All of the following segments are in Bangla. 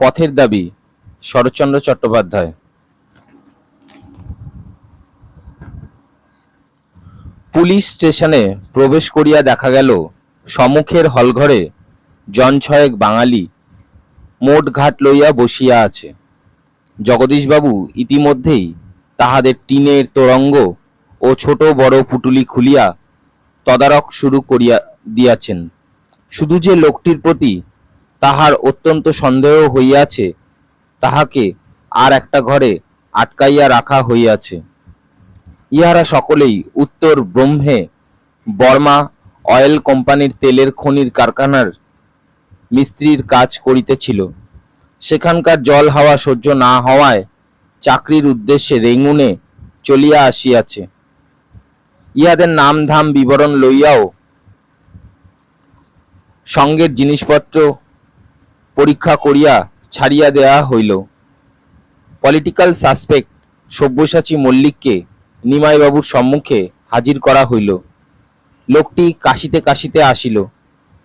পথের দাবি, শরৎচন্দ্র চট্টোপাধ্যায়। পুলিশ স্টেশনে প্রবেশ করিয়া দেখা গেল, সম্মুখের হলঘরে জন ছয়েক বাঙালি মোট ঘাট লইয়া বসিয়া আছে। জগদীশবাবু ইতিমধ্যেই তাহাদের টিনের তোরঙ্গ ও ছোট বড় পুটুলি খুলিয়া তদারক শুরু করিয়া দিয়াছেন। শুধু যে লোকটির প্রতি তাহার অত্যন্ত সন্দেহ হইয়াছে, তাহাকে আর একটা ঘরে আটকাইয়া রাখা হইয়াছে। ইহারা সকলেই উত্তর ব্রহ্মে বর্মা অয়েল কোম্পানির তেলের খনির কারখানার মিস্ত্রির কাজ করিতেছিল। সেখানকার জল হাওয়া সহ্য না হওয়ায় চাকরির উদ্দেশ্যে রেঙ্গুনে চলিয়া আসিয়াছে। ইহাদের নাম ধাম বিবরণ লইয়াও সঙ্গের জিনিসপত্র পরীক্ষা করিয়া ছাড়িয়া দেয়া হইল। পলিটিক্যাল সাসপেক্ট সব্যসাচী মল্লিককে নিমাইবাবুর সম্মুখে হাজির করা হইল। লোকটি কাশিতে কাশিতে আসিল।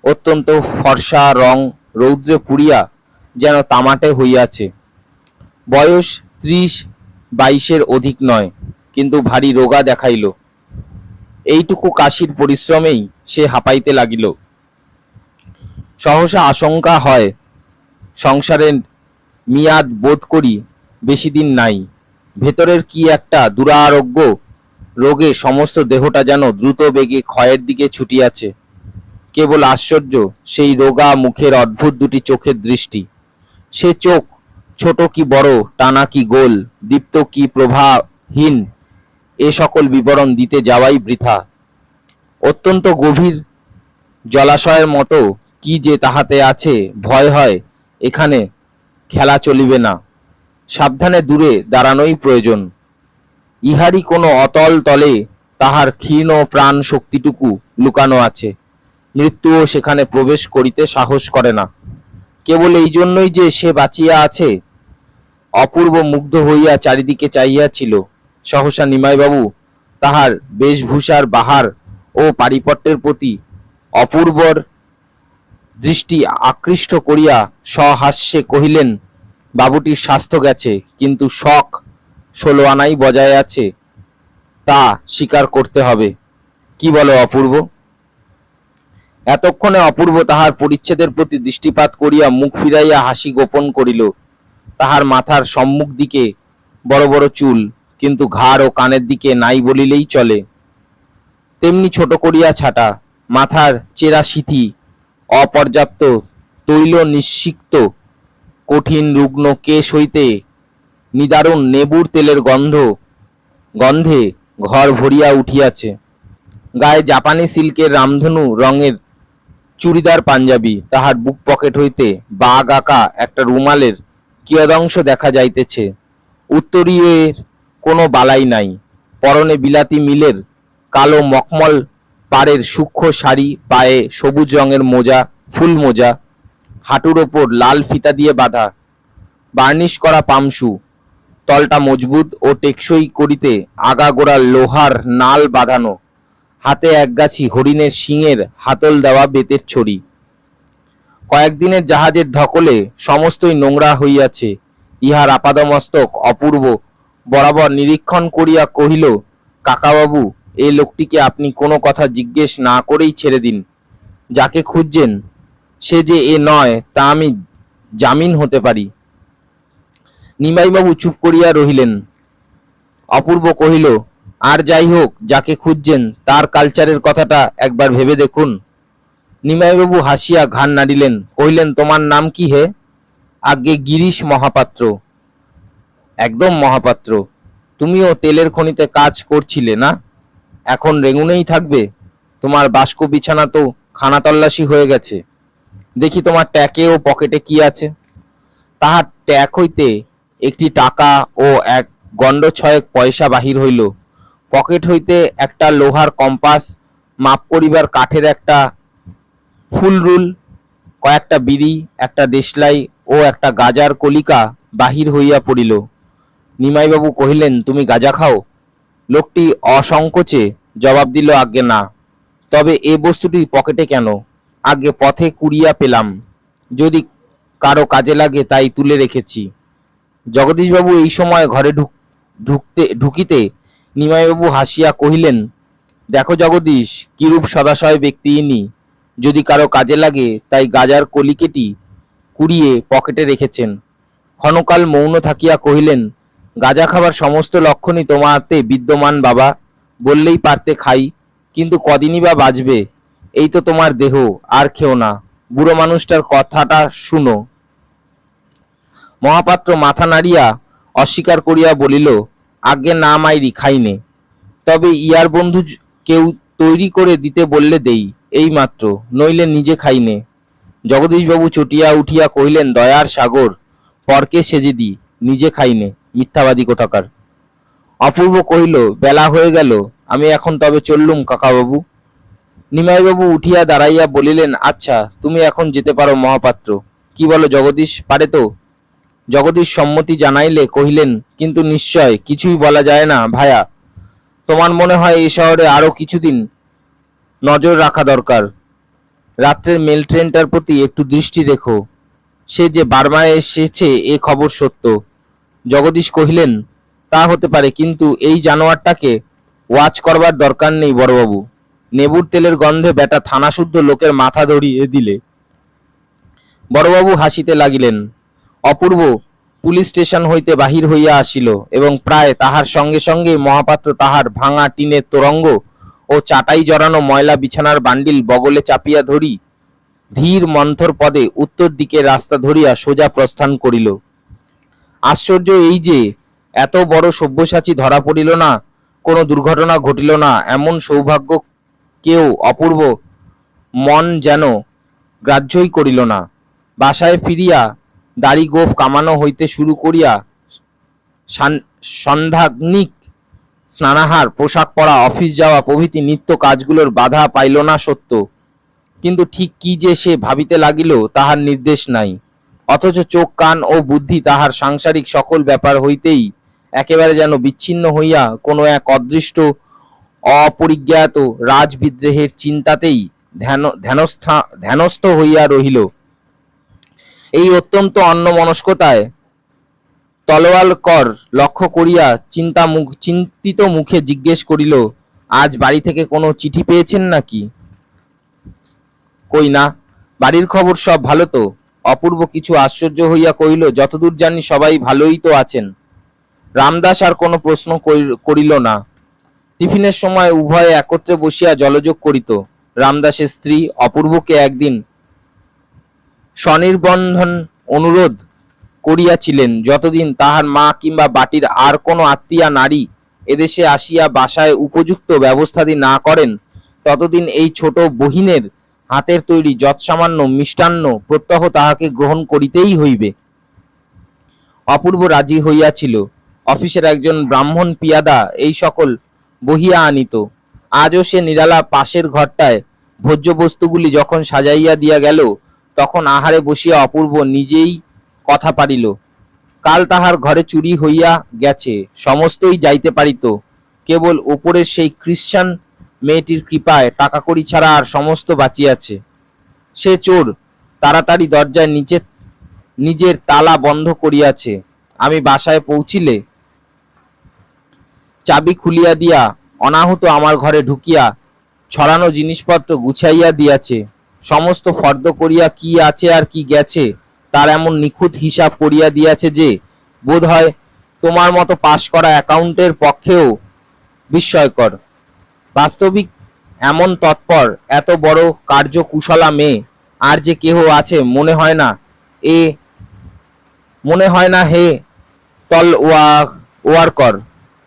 অত্যন্ত ফর্সা, রং, রৌদ্রে পুড়িয়া যেন তামাটে হইয়াছে। বয়স ত্রিশ, বাইশের অধিক নয়, কিন্তু ভারী রোগা দেখাইল। এইটুকু কাশির পরিশ্রমেই সে হাঁপাইতে লাগিল। সহসা আশঙ্কা হয় সংসারের মিয়াদ বোধ করি বেশি দিন নাই। ভেতরের কি একটা দুরারোগ্য রোগে সমস্ত দেহটা যেন দ্রুত বেগে ক্ষয়ের দিকে ছুটিয়াছে। কেবল আশ্চর্য সেই রোগা মুখের অদ্ভুত দুটি চোখের দৃষ্টি। সে চোখ ছোট কি বড়, টানা কি গোল, দীপ্ত কি প্রভাহীন, এ সকল বিবরণ দিতে যাওয়াই বৃথা। অত্যন্ত গভীর জলাশয়ের মতো কি যে তাহাতে আছে, ভয় হয় এখানে খেলা চলিবে না। সাবধানে দূরে দাঁড়ানোই প্রয়োজন। ইহারই কোনো অতল তলে তাহার ক্ষীণ প্রাণ শক্তিটুকু লুকানো আছে। মৃত্যুও সেখানে প্রবেশ করিতে সাহস করে না। কেবল এই জন্যই যে সে বাঁচিয়া আছে, অপূর্ব মুগ্ধ হইয়া চারিদিকে চাহিয়াছিল। সহসা নিমাইবাবু তাহার বেশভূষার বাহার ও পারিপট্যের প্রতি অপূর্বর দৃষ্টি আকৃষ্ট করিয়া সহাস্যে কহিলেন, বাবুটির স্বাস্থ্য গেছে, কিন্তু শখ ষোলো আনাই বজায় আছে। তা স্বীকার করতে হবে। কি বলো অপূর্ব? এতক্ষণে অপূর্ব তাহার পরিচ্ছেদের প্রতি দৃষ্টিপাত করিয়া মুখ ফিরাইয়া হাসি গোপন করিল। তাহার মাথার সম্মুখ দিকে বড় বড় চুল, কিন্তু ঘাড় ও কানের দিকে নাই বলিলেই চলে। তেমনি ছোট করিয়া ছাটা, মাথার চেরা সিথি অপর্যাপ্ত তৈল নিঃসিক্ত কঠিন রুগ্ন কেশ হইতে নিদারুণ নেবুর তেলের গন্ধ, গন্ধে ঘর ভরিয়া উঠিয়াছে। গায়ে জাপানি সিল্কের রামধনু রঙের চুড়িদার পাঞ্জাবি, তাহার বুক পকেট হইতে বাঘ আঁকা একটা রুমালের কিয়দংশ দেখা যাইতেছে। উত্তরীয়ের কোনো বালাই নাই। পরনে বিলাতি মিলের কালো মকমল পাড়ের সূক্ষ্ম শাড়ি, পায়ে সবুজ রঙের মোজা, ফুল মোজা, হাঁটুর ওপর লাল ফিতা দিয়ে বাঁধা, বার্নিশ করা পামসু তলটা মজবুত ও টেকসই করিতে আগাগোড়া লোহার নাল বাঁধানো, হাতে একগাছি হরিণের শিঙের হাতল দেওয়া বেতের ছড়ি। কয়েকদিনের জাহাজের ধকলে সমস্তই নোংরা হইয়াছে, ইহার আপাদমস্তক অপূর্ব, বরাবর নিরীক্ষণ করিয়া কহিল, কাকাবাবু এই লোকটিকে আপনি কোনো কথা জিজ্ঞেস না করেই ছেড়ে দিন। যাকে খুঁজছেন, সে যে এ নয়, তা আমি জামিন হতে পারি। নিমাইবাবু চুপ করিয়া রহিলেন। অপূর্ব কহিল, আর যাই হোক, যাকে খুঁজছেন, তার কালচারের কথাটা একবার ভেবে দেখুন। নিমাইবাবু হাসিয়া ঘাড় নাড়িলেন, কহিলেন, তোমার নাম কি হে? আগে গিরিশ মহাপাত্র। একদম মহাপাত্র। তুমিও তেলের খনিতে কাজ করছিলে না? এখন রেঙুনেই থাকবে। তোমার বাস্ক বিছানা তো খানা তল্লাশি হয়ে গেছে। দেখি তোমার ট্যাকে ও পকেটে কি আছে। তাহার ট্যাক হইতে একটি টাকা ও এক গণ্ড ছয়েক পয়সা বাহির হইল। পকেট হইতে একটা লোহার কম্পাস মাপ করিবার কাঠের একটা ফুল রুল, কয়েকটা বিড়ি, একটা দেশলাই ও একটা গাজার কলিকা বাহির হইয়া পড়িল। নিমাইবাবু কহিলেন, তুমি গাজা খাও? লোকটি অসংকোচে জবাব দিল, আজ্ঞে, না। তবে এ বস্তুটি পকেটে কেন? আগে পথে কুড়িয়া পেলাম। যদি কারও কাজে লাগে, তাই তুলে রেখেছি। জগদীশবাবু এই সময় ঘরে ঢুক, ঢুকতে, ঢুকিতে নিমাইবাবু হাসিয়া কহিলেন, দেখো জগদীশ, কিরূপ সদাশয় ব্যক্তি ইনি। যদি কারও কাজে লাগে, তাই গাজার কলিকেটি কুড়িয়ে পকেটে রেখেছেন। ক্ষণকাল মৌন থাকিয়া কহিলেন গাঁজা খাবার সমস্ত লক্ষণই তোমাতে বিদ্যমান বাবা। বললেই পারতে খাই, কিন্তু কদিনই বা বাঁচবে? এই তো তোমার দেহ, আর খেও না। বুড়ো মানুষটার কথাটা শুনো। মহাপাত্র মাথা নাড়িয়া অস্বীকার করিয়া বলিল আগে না মাইরি খাইনে তবে ইয়ার বন্ধু কেউ তৈরি করে দিতে বললে দেই, এই মাত্র, নইলে নিজে খাইনে জগদীশবাবু চটিয়া উঠিয়া কহিলেন, দয়ার সাগর, পরকে সেজে দি, নিজে খাইনে মিথ্যাবাদী কোথাকার। অপূর্ব কহিল, বেলা হয়ে গেল, আমি এখন তবে চললুম কাকাবাবু। নিমাইবাবু উঠিয়া দাঁড়াইয়া বলিলেন আচ্ছা তুমি এখন যেতে পারো মহাপাত্র। কি বলো জগদীশ, পারে তো? জগদীশ সম্মতি জানাইলে কহিলেন, কিন্তু নিশ্চয়, কিছুই বলা যায় না, ভায়া। তোমার মনে হয় এই শহরে আরও কিছুদিন নজর রাখা দরকার। রাত্রের মেল ট্রেনটার প্রতি একটু দৃষ্টি রেখো। সে যে বার্মায় এসেছে, এ খবর সত্য। জগদীশ কহিলেন, তা হতে পারে, কিন্তু এই জানোয়ারটাকে ওয়াচ করবার দরকার নেই বড়বাবু। নেবুর তেলের গন্ধে বেটা থানা শুদ্ধ লোকের মাথা ধরিয়ে দিলে। বড়বাবু হাসিতে লাগিলেন। অপূর্ব পুলিশ স্টেশন হইতে বাহির হইয়া আসিল এবং প্রায় তাহার সঙ্গে সঙ্গে মহাপাত্র তাহার ভাঙা টিনের তোরঙ্গ ও চাটাই জড়ানো ময়লা বিছানার বান্ডিল বগলে চাপিয়া ধরি, ধীর মন্থর পদে উত্তর দিকে রাস্তা ধরিয়া সোজা প্রস্থান করিল। আশ্চর্য এই যে, এত বড় সব্যসাচী ধরা পড়িল না, কোনো দুর্ঘটনা ঘটিল না, এমন সৌভাগ্য কেউ অপূর্ব মন যেন গ্রাহ্যই করিল না। বাসায় ফিরিয়া দাড়ি গোফ কামানো হইতে শুরু করিয়া সান- সন্ধ্যাগ্নিক স্নানাহার, পোশাক পরা, অফিস যাওয়া প্রভৃতি নিত্য কাজগুলোর বাধা পাইল না সত্য। কিন্তু ঠিক কি যে সে ভাবিতে লাগিল, তাহার নির্দেশ নাই। অথচ চোখ, কান ও বুদ্ধি তাহার সাংসারিক সকল ব্যাপার হইতেই একেবারে যেন বিচ্ছিন্ন হইয়া কোনো এক অদৃষ্ট, অপরিজ্ঞাত রাজবিদ্রোহের চিন্তাতেই ধ্যান, ধ্যানস্থা, ধ্যানস্থ হইয়া রহিল। এই অত্যন্ত অন্যমনস্কতায় তলোয়াল কর লক্ষ্য করিয়া চিন্তা মুখ, চিন্তিত মুখে জিজ্ঞেস করিল, আজ বাড়ি থেকে কোনো চিঠি পেয়েছেন নাকি? কই না, বাড়ির খবর সব ভালো তো? অপূর্ব কিছু আশ্চর্য হইয়া কহিল, যতদূর জানি সবাই ভালোই তো আছেন। রামদাস আর কোনো প্রশ্ন করি- করিল না। টিফিনের সময় উভয়ে একত্রে বসিয়া জলযোগ করিত। রামদাসের স্ত্রী অপূর্বকে একদিন স্বনির্বন্ধন অনুরোধ করিয়াছিলেন, যতদিন তাহার মা কিংবা বাটির আর কোনো আত্মীয়া নারী এদেশে আসিয়া বাসায় উপযুক্ত ব্যবস্থাদি না করেন, ততদিন এই ছোট বহিনের হাতের তৈরি যৎসামান্য, মিষ্টান্ন প্রত্যহ তাহাকে গ্রহণ করিতেই হইবে। অপূর্ব রাজি হইয়াছিল। অফিসের একজন ব্রাহ্মণ পিয়াদা এই সকল বহিয়া আনিত। আজও সে নিরালা পাশের ঘরটায় ভোজ্য বস্তুগুলি যখন সাজাইয়া দিয়া গেল, তখন আহারে বসিয়া অপূর্ব নিজেই কথা পারিল। কাল তাহার ঘরে চুরি হইয়া গেছে, সমস্তই যাইতে পারিত। কেবল উপরের সেই খ্রিশ্চান মেয়েটির কৃপায় টাকা কড়ি ছাড়া আর সমস্ত বাঁচিয়াছে সে চোর, তাড়াতাড়ি দরজায় নিচে, নিজের তালা বন্ধ করিয়াছে। আমি বাসায় পৌঁছিলে, চাবি খুলিয়া দিয়া, অনাহত আমার ঘরে ঢুকিয়া, ছড়ানো জিনিসপত্র গুছাইয়া দিয়াছে। সমস্ত ফর্দ করিয়া কি আছে আর কি গেছে, তার এমন নিখুঁত হিসাব করিয়া দিয়াছে যে বোধ হয় তোমার মতো পাশ করা অ্যাকাউন্টের পক্ষেও বিস্ময়কর। বাস্তবিক এমন তৎপর, এত বড় কার্যকুশলা মেয়ে আর যে কেহ আছে, মনে হয় না। এ, মনে হয় না হে তল ওয়া ওয়ার্কর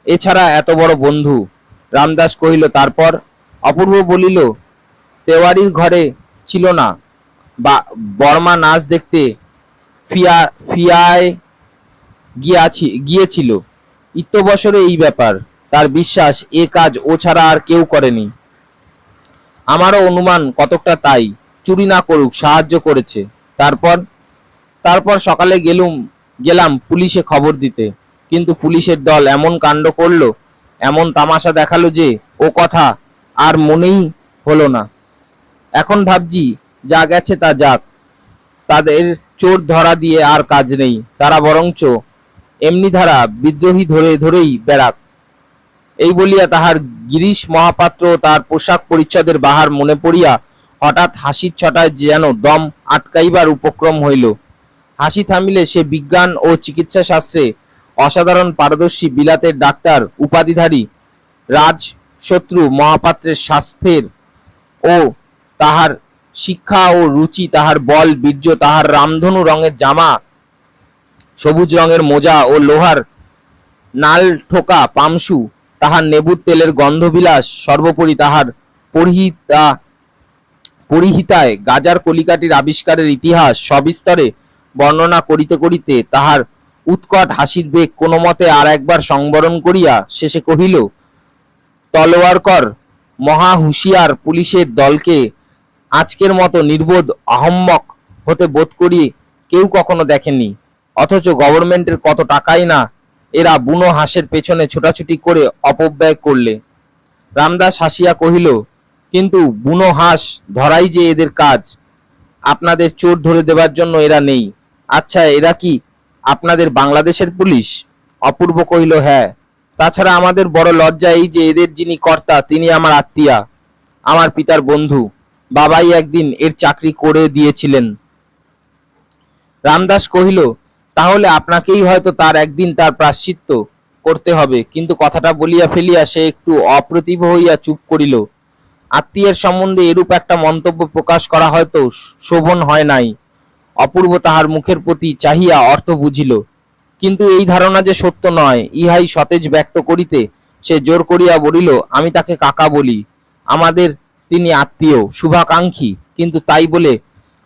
এছাড়া এত বড় বন্ধু। রামদাস কহিল, তারপর? অপূর্ব বলিল, তেওয়ারির ঘরে ছিল না। বা, বর্মা নাচ দেখতে ফিয়া, ফিয়ায় গিয়াছি, গিয়েছিল। ইত্যবসরে এই ব্যাপার। তার বিশ্বাস এ কাজ ও ছাড়া আর কেউ করেনি। আমারও অনুমান কতকটা তাই, চুরি না করুক, সাহায্য করেছে। তারপর তারপর সকালে গেলুম, গেলাম পুলিশে খবর দিতে। কিন্তু পুলিশের দল এমন কাণ্ড করল, এমন তামাশা দেখাল যে, ও কথা আর মনেই হলো না। এখন ভাবছি, যা গেছে তা যাক। তাদের চোর ধরা দিয়ে আর কাজ নেই, তারা বরঞ্চ এমনি ধারা বিদ্রোহী ধরে ধরেই বেড়াক। এই বলিয়া তাহার গিরিশ মহাপাত্র তার পোশাক পরিচ্ছদের বাহার মনে পড়িয়া হঠাৎ হাসির ছটায় যেন দম আটকাইবার উপক্রম হইল। হাসি থামিলে সে বিজ্ঞান ও চিকিৎসা শাস্ত্রে অসাধারণ পারদর্শী বিলাতের ডাক্তার, উপাধিধারী রাজ শত্রু মহাপাত্রের স্বাস্থ্যের ও তাহার শিক্ষা ও রুচি, তাহার বল, বীর্য, তাহার রামধনু রঙের জামা, সবুজ রঙের মোজা ও লোহার নাল ঠোকা পামসু তাহার নেবুর তেলের গন্ধবিলাস সর্বোপরি তাহার পরিহিতা, পরিহিতায় গাজার কলিকাটির আবিষ্কারের ইতিহাস সবিস্তরে বর্ণনা করিতে করিতে তাহার উৎকট হাসির বেগ কোনো মতে আর একবার সংবরণ করিয়া শেষে কহিল তলোয়ার কর মহা হুঁশিয়ার পুলিশের দলকে আজকের মতো নির্বোধ, আহম্মক হতে বোধ করি কেউ কখনো দেখেনি অথচ গভর্নমেন্টের কত টাকাই না এরা বুনো হাঁসের পেছনে ছোটাছুটি করে অপব্যয় করলে। রামদাস হাসিয়া কহিল, কিন্তু বুনো হাঁস ধরাই যে এদের কাজ, আপনাদের চোর ধরে দেবার জন্য এরা নেই। আচ্ছা এরা কি আপনাদের বাংলাদেশের পুলিশ? অপূর্ব কহিল হ্যাঁ। তাছাড়া আমাদের বড় লজ্জা এই যে এদের যিনি কর্তা, তিনি আমার আত্মীয়া, আমার পিতার বন্ধু। বাবাই একদিন এর চাকরি করে দিয়েছিলেন। রামদাস কহিল তাহলে আপনাকেই হয়তো তার একদিন তার প্রাশ্চিত্য করতে হবে। কিন্তু কথাটা বলিয়া ফেলিয়া সে একটু অপ্রতিভ হইয়া চুপ করিল। আত্মীয়ের সম্বন্ধে এরূপ একটা মন্তব্য প্রকাশ করা হয়তো শোভন হয় নাই। অপূর্ব তাহার মুখের প্রতি চাহিয়া অর্থ বুঝিল। কিন্তু এই ধারণা যে সত্য নয়, ইহাই সতেজ ব্যক্ত করিতে সে জোর করিয়া বলিল, আমি তাকে কাকা বলি। আমাদের তিনি আত্মীয়, শুভাকাঙ্ক্ষী। কিন্তু তাই বলে,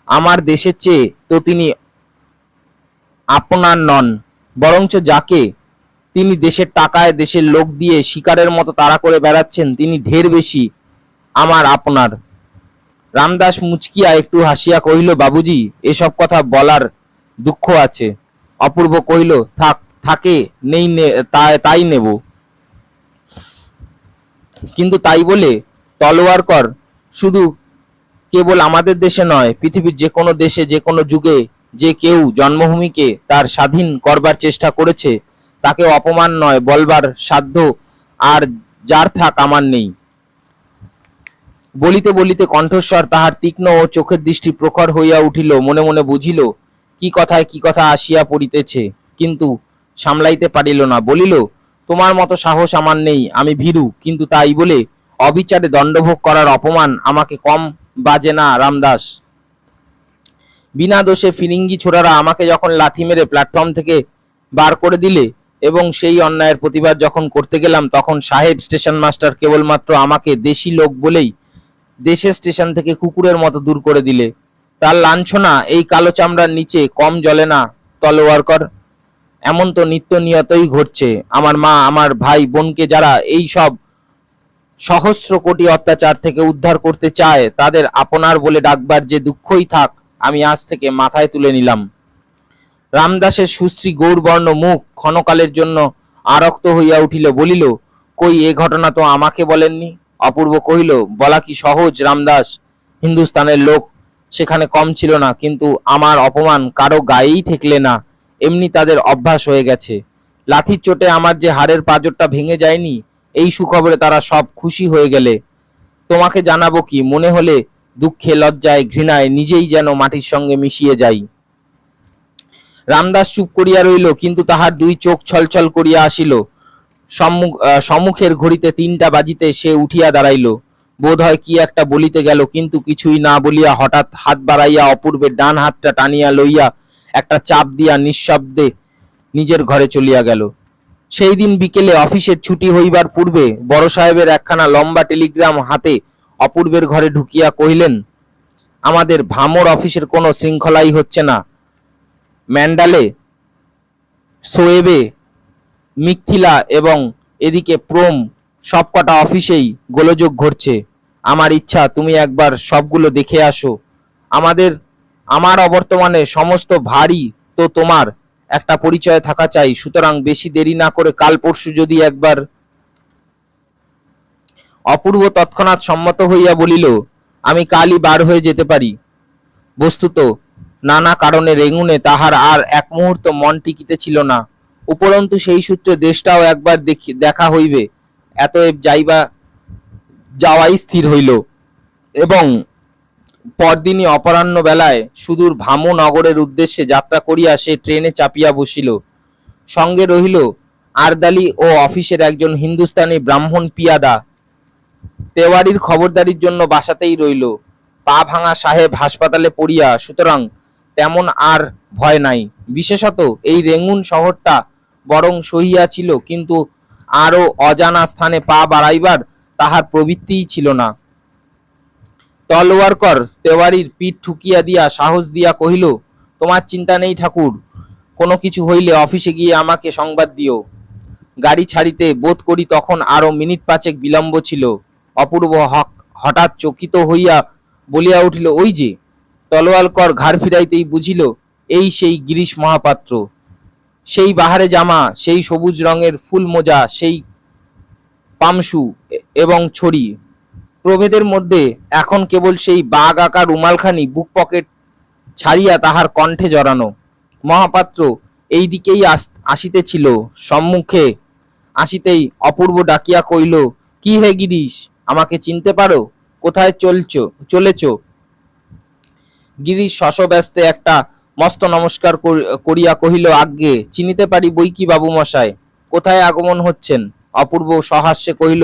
আমার দেশের চেয়ে তো তিনি আপনার নন, বরঞ্চ যাকে তিনি দেশের টাকায় দেশের লোক দিয়ে শিকারের মতো তাড়া করে বেড়াচ্ছেন, তিনি ঢের বেশি আমার আপনার। রামদাস মুচকিয়া একটু হাসিয়া কহিল, বাবুজি, এসব কথা বলার দুঃখ আছে। অপূর্ব কহিল, থাক, থাকে, নেই তাই নেব। কিন্তু তাই বলে তলোয়ার কর, শুধু কেবল আমাদের দেশে নয়, পৃথিবীর যে কোনো দেশে, যে কোনো যুগে যে কেউ জন্মভূমিকে তার স্বাধীন করবার চেষ্টা করেছে তাকে অপমান নয়, বলবার সাধ্য আর যার থাক আমার নেই। বলিতে বলিতে কণ্ঠস্বর তাহার তীক্ষ্ণ ও চোখের দৃষ্টি প্রখর হইয়া উঠিল, মনে মনে বুঝিল, কি কথায় কি কথা আসিয়া পড়িতেছে, কিন্তু সামলাইতে পারিল না। বলিল, তোমার মতো সাহস আমার নেই, আমি ভীরু, কিন্তু তাই বলে অবিচারে দণ্ডভোগ করার অপমান আমাকে কম বাজে না, রামদাস। বিনা দোষে ফিরিঙ্গি ছোড়ারা আমাকে যখন লাথি মেরে প্ল্যাটফর্ম থেকে বার করে দিলে এবং সেই অন্যায়ের প্রতিবাদ যখন করতে গেলাম, তখন সাহেব স্টেশন মাস্টার কেবলমাত্র আমাকে দেশি লোক বলেই দেশের স্টেশন থেকে কুকুরের মতো দূর করে দিলে। তার লাঞ্ছনা, এই কালো চামড়ার নিচে কম জলে না তলোয়ার কর এমন তো নিত্য নিয়তই ঘটছে। আমার মা, আমার ভাই, বোনকে যারা এই সব সহস্র কোটি অত্যাচার থেকে উদ্ধার করতে চায়, তাদের আপনার বলে ডাকবার যে দুঃখই থাক আমি আজ থেকে মাথায় তুলে নিলাম। রামদাসের সুশ্রী গৌরবর্ণ মুখ ক্ষণকালের জন্য আরক্ত হইয়া উঠিল, বলিল, কই, এ ঘটনা তো আমাকে বলেননি? অপূর্ব কহিল, বলা কি সহজ, রামদাস? হিন্দুস্তানের লোক সেখানে কম ছিল না, কিন্তু আমার অপমান কারও গায়েই ঠেকলে না। এমনি তাদের অভ্যাস হয়ে গেছে। লাথির চোটে আমার যে হাড়ের পাঁজরটা ভেঙে যায়নি, এই সুখবরে তারা সব খুশি হয়ে গেলে। তোমাকে জানাব কি? মনে হলে দুঃখে, লজ্জায়, ঘৃণায় নিজেই যেন মাটির সঙ্গে মিশিয়ে যাই। রামদাস চুপ করিয়া রইল, কিন্তু তাহার দুই চোখ ছলছল করিয়া আসিল। সম্মুখের ঘড়িতে তিনটা বাজিতে সে উঠিয়া দাঁড়াইল। বোধ হয় কি একটা বলিতে গেল, কিন্তু কিছুই না বলিয়া হঠাৎ হাত বাড়াইয়া অপূর্বের ডান হাতটা টানিয়া লইয়া একটা চাপ দিয়া নিঃশব্দে নিজের ঘরে চলিয়া গেল। সেই দিন বিকেলে অফিসের ছুটি হইবার পূর্বে বড় সাহেবের একখানা লম্বা টেলিগ্রাম হাতে অপূর্বের ঘরে ঢুকিয়া কহিলেন, আমাদের ভামর অফিসের কোনো শৃঙ্খলাই হচ্ছে না। ম্যান্ডালে, সোয়েবে, মিথিলা এবং এদিকে প্রোম সবকটা অফিসেই গোলযোগ ঘটছে। আমার ইচ্ছা, তুমি একবার সবগুলো দেখে আসো। আমাদের, আমার অবর্তমানে সমস্ত ভারী তো তোমার। একটা পরিচয় থাকা চাই, সুতরাং বেশি দেরি না করে কাল পরশু যদি একবার অপূর্ব তৎক্ষণাৎ সম্মত হইয়া বলিল, আমি কালই বার হয়ে যেতে পারি। বস্তুত, নানা কারণে রেঙুনে তাহার আর এক মুহূর্ত মন টিকিতেছিল না। উপরন্তু সেই সূত্রে দেশটাও একবার দেখি, দেখা হইবে। এতএব যাইবা, যাওয়াই স্থির হইল। এবং পরদিনই অপরাহ্ন বেলায় সুদূর ভামু নগরের উদ্দেশ্যে যাত্রা করিয়া সে ট্রেনে চাপিয়া বসিল। সঙ্গে রহিল আরদালি ও অফিসের একজন হিন্দুস্তানি ব্রাহ্মণ পিয়াদা। তেওয়ারির খবরদারির জন্য বাসাতেই রইল। পা ভাঙা সাহেব হাসপাতালে পড়িয়া, সুতরাং তেমন আর ভয় নাই। বিশেষত এই রেঙ্গুন শহরটা বরং সহিয়া ছিল, কিন্তু আরও অজানা স্থানে পা বাড়াইবার তাহার প্রবৃত্তিই ছিল না। তলোয়ারকর তেওয়ারির পিঠ ঠুকিয়া দিয়া সাহস দিয়া কহিল, তোমার চিন্তা নেই ঠাকুর, কোনো কিছু হইলে অফিসে গিয়ে আমাকে সংবাদ দিও। গাড়ি ছাড়িতে বোধ করি তখন আরও মিনিট পাঁচেক বিলম্ব ছিল। অপূর্ব হক হঠাৎ চকিত হইয়া বলিয়া উঠিল, ওই যে? তলোয়ালকর ঘাড় ফিরাইতেই বুঝিল, এই সেই গিরিশ মহাপাত্র। সেই বাহারে জামা, সেই সবুজ রঙের ফুল মোজা, সেই পামসু এবং ছড়ি। প্রভেদের মধ্যে এখন কেবল সেই বাঘ আঁকা রুমালখানি বুক পকেট ছাড়িয়া তাহার কণ্ঠে জড়ানো। মহাপাত্র এই দিকেই আস- আসিতেছিল। সম্মুখে আসিতেই অপূর্ব ডাকিয়া কইল কি হে গিরিশ? আমাকে চিনতে পারো? কোথায় চলছ? চলেছ? গিরিশ শশব্যস্তে একটা মস্ত নমস্কার করিয়া কহিল, আজ্ঞে, চিনিতে পারি বই কি বাবু মশাই কোথায় আগমন হচ্ছেন? অপূর্ব সহাস্যে কহিল,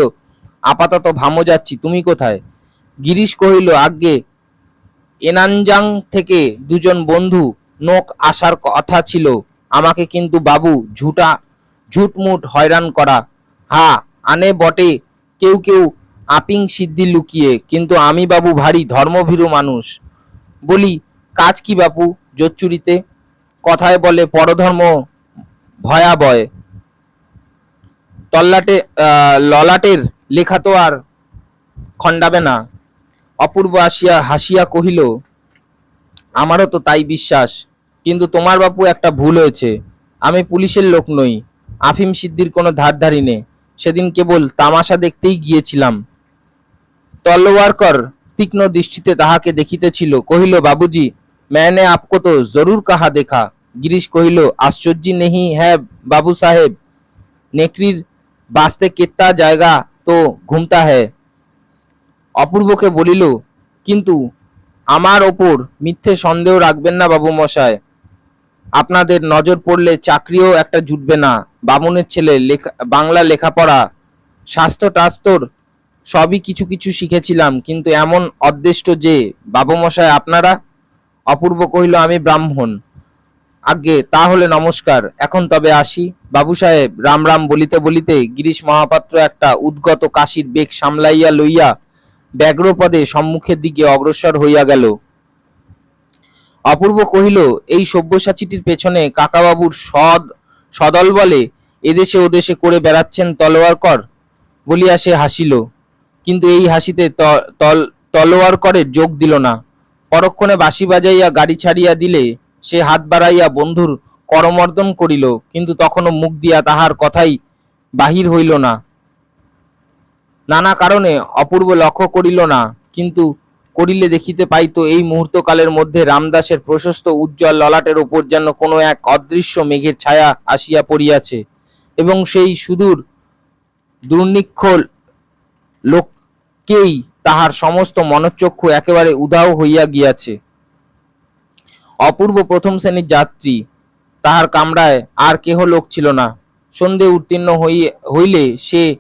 আপাতত ভামো যাচ্ছি, তুমি কোথায়? গিরিশ কহিল, আজ্ঞে এনানজাং থেকে দুজন বন্ধু নোক আসার কথা ছিল। আমাকে কিন্তু বাবু ঝুটা, ঝুটমুট হয়রান করা। হা, আনে বটে, কেউ কেউ আপিং সিদ্ধি লুকিয়ে, কিন্তু আমি বাবু ভারী ধর্মভীরু মানুষ। বলি, কাজ কি বাপু জোচ্চুরিতে? কথায় বলে, পরধর্ম ভয়াবয়। তল্লাটে ললাটের লেখা তো আর খণ্ডাবে না। অপূর্ব আসিয়া হাসিয়া কহিল, আমারও তো তাই বিশ্বাস, কিন্তু তোমার বাপু একটা ভুল হয়েছে। আমি পুলিশের লোক নই, আফিম সিদ্ধির কোনো ধারধারি নে সেদিন কেবল তামাশা দেখতেই গিয়েছিলাম। তলোয়ারকর তীক্ষ্ণ দৃষ্টিতে তাহাকে দেখিতেছিল। কহিল, বাবুজি, ম্যানে আপকো তো জরুর কাহা দেখা? গিরিশ কহিল আশ্চর্য নেহি হ্যাঁ বাবু সাহেব। নেকড়ির বাঁচতে কেত্তা জায়গা তো ঘুমতা হ্যাঁ অপূর্বকে বলিল, কিন্তু আমার ওপর মিথ্যে সন্দেহ রাখবেন না বাবু মশায়। আপনাদের নজর পড়লে চাকরিও একটা জুটবে না। বামুনের ছেলে লেখা বাংলা লেখাপড়া স্বাস্থ্য টাস্তর সবই কিছু কিছু শিখেছিলাম, কিন্তু এমন অদৃষ্ট যে বাবু মশাই আপনারা? অপূর্ব কহিল, আমি ব্রাহ্মণ। আজ্ঞে, তাহলে নমস্কার। এখন তবে আসি। বাবু সাহেব রাম রাম বলিতে বলিতে গিরিশ মহাপাত্র একটা উদ্গত কাশির বেগ সামলাইয়া লইয়া ব্যগ্রপদে সম্মুখের দিকে অগ্রসর হইয়া গেল। অপূর্ব কহিল, এই সব্যসাচীটির পেছনে কাকাবাবুর সদ, সদল বলে এদেশে ওদেশে করে বেড়াচ্ছেন তলোয়ারকর? বলিয়া সে হাসিল। কিন্তু এই হাসিতে ত- তল তলোয়ারকরের যোগ দিল না। পরক্ষণে বাঁশি বাজাইয়া গাড়ি ছাড়িয়া দিলে সে হাত বাড়াইয়া বন্ধুর করমর্দন করিল, কিন্তু তখনও মুখ দিয়া তাহার কথাই বাহির হইল না। নানা কারণে অপূর্ব লক্ষ্য করিল না, কিন্তু করিলে দেখিতে পাইত এই মুহূর্তকালের মধ্যে রামদাসের প্রশস্ত উজ্জ্বল ললাটের ওপর যেন কোনো এক অদৃশ্য মেঘের ছায়া আসিয়া পড়িয়াছে, এবং সেই সুদূর দুর্নিক্ষ লোককেই তাহার সমস্ত মনচক্ষু একেবারে উধাও হইয়া গিয়াছে। অপূর্ব প্রথম শ্রেণির যাত্রী, তাহার কামরায় আর কেহ লোক ছিল না। সন্ধে উত্তীর্ণ হই- হইলে সে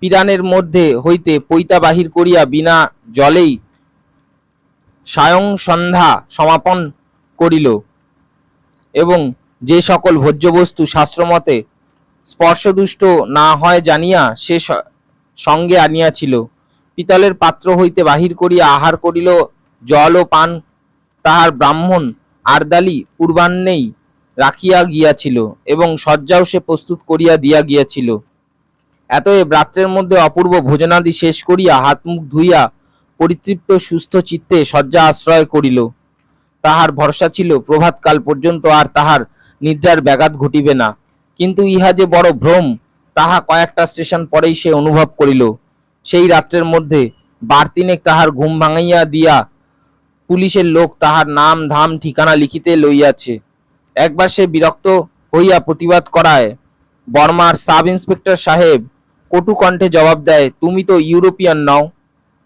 পিরানের মধ্যে হইতে পৈতা বাহির করিয়া বিনা জলেই সায়ং সন্ধ্যা সমাপন করিল এবং যে সকল ভোজ্যবস্তু শাস্ত্রমতে স্পর্শদুষ্ট না হয় জানিয়া স- সঙ্গে আনিয়াছিল। পিতলের পাত্র হইতে বাহির করিয়া আহার করিল, জল ও পান তাহার ব্রাহ্মণ আরদালি পূর্বাহ্নেই রাখিয়া গিয়াছিল এবং শয্যাও সে প্রস্তুত করিয়া দিয়া গিয়াছিল। এতএব রাত্রের মধ্যে অপূর্ব ভোজনাদি শেষ করিয়া হাত মুখ ধুইয়া পরিতৃপ্ত সুস্থ চিত্তে শয্যা আশ্রয় করিল। তাহার ভরসা ছিল, প্রভাতকাল পর্যন্ত আর তাহার নিদ্রার ব্যাঘাত ঘটিবে না। কিন্তু ইহা যে বড় ভ্রম, তাহা কয়েকটা স্টেশন পরেই সে অনুভব করিল। সেই রাত্রের মধ্যে বার তিনেক তাহার ঘুম ভাঙাইয়া দিয়া পুলিশের লোক তাহার নাম, ধাম, ঠিকানা লিখিতে লইয়াছে। একবার সে বিরক্ত হইয়া প্রতিবাদ করায়, বর্মার সাব ইন্সপেক্টর সাহেব, কটু কণ্ঠে জবাব দেয়, তুমি তো ইউরোপিয়ান নও,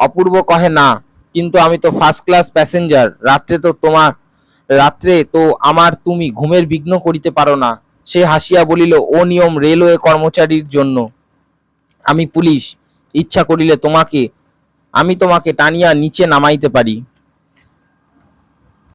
অপূর্ব কহে না, কিন্তু আমি তো ফার্স্ট ক্লাস প্যাসেঞ্জার রাত্রে তো তোমার, রাত্রে তো আমার তুমি ঘুমের বিঘ্ন করিতে পারো না। সে হাসিয়া বলিল ও নিয়ম রেলওয়ে কর্মচারীর জন্য, আমি পুলিশ ইচ্ছা করিলে তোমাকে আমি তোমাকে টানিয়া নিচে নামাইতে পারি।